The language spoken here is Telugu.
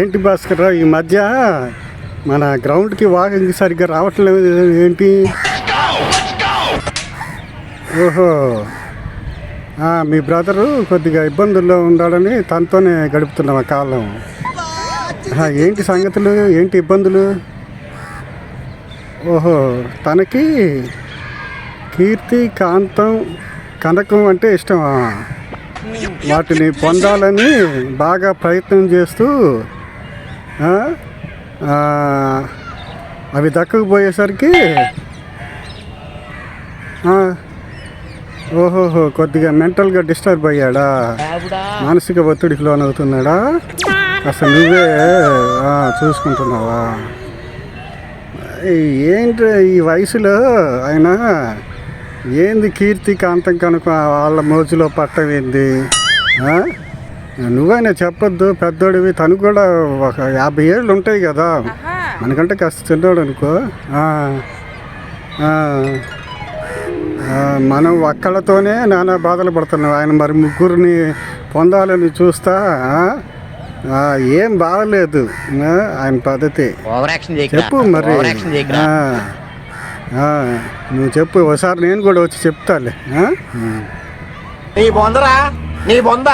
ఏంటి భాస్కర్ రావు, ఈ మధ్య మన గ్రౌండ్కి వాకింగ్ సరిగ్గా రావట్లేదు ఏంటి? ఓహో. మీ బ్రదరు కొద్దిగా ఇబ్బందుల్లో ఉన్నాడని తనతోనే గడుపుతున్నాం ఆ కాలం. ఏంటి సంగతులు? ఏంటి ఇబ్బందులు? ఓహో తనకి కీర్తి కాంతం కనకం అంటే ఇష్టమా? వాటిని పొందాలని బాగా ప్రయత్నం చేస్తూ అవి దక్కకపోయేసరికి ఓహోహో కొద్దిగా మెంటల్గా డిస్టర్బ్ అయ్యాడా? మానసిక ఒత్తిడికి లోనవుతున్నాడా? అసలు నువ్వే చూసుకుంటున్నావా? ఏంటి ఈ వయసులో? ఆయన ఏంది కీర్తి కాంతం కనుక వాళ్ళ మోజులో పట్టవేంది? ఆ? నువ్వైనా చెప్పొద్దు పెద్దోడివి. తను కూడా ఒక యాభై ఏళ్ళు ఉంటాయి కదా మనకంటే కాస్త చిన్నోడు అనుకో ఆ, ఆ, ఆ, మనం ఒక్కళ్ళతోనే నానా బాధలు పడుతున్నాం. ఆయన మరి ముగ్గురిని పొందాలని చూస్తా ఏం బాగలేదు. ఆయన పద్ధతి. ఓవర్ యాక్షన్ చెప్పు మరి. ఓవర్ యాక్షన్ చేయకురా. ఆ, ఆ, నువ్వు చెప్పు. ఒకసారి నేను కూడా వచ్చి చెప్తాలే? నీ బొందరా? నీ బొంద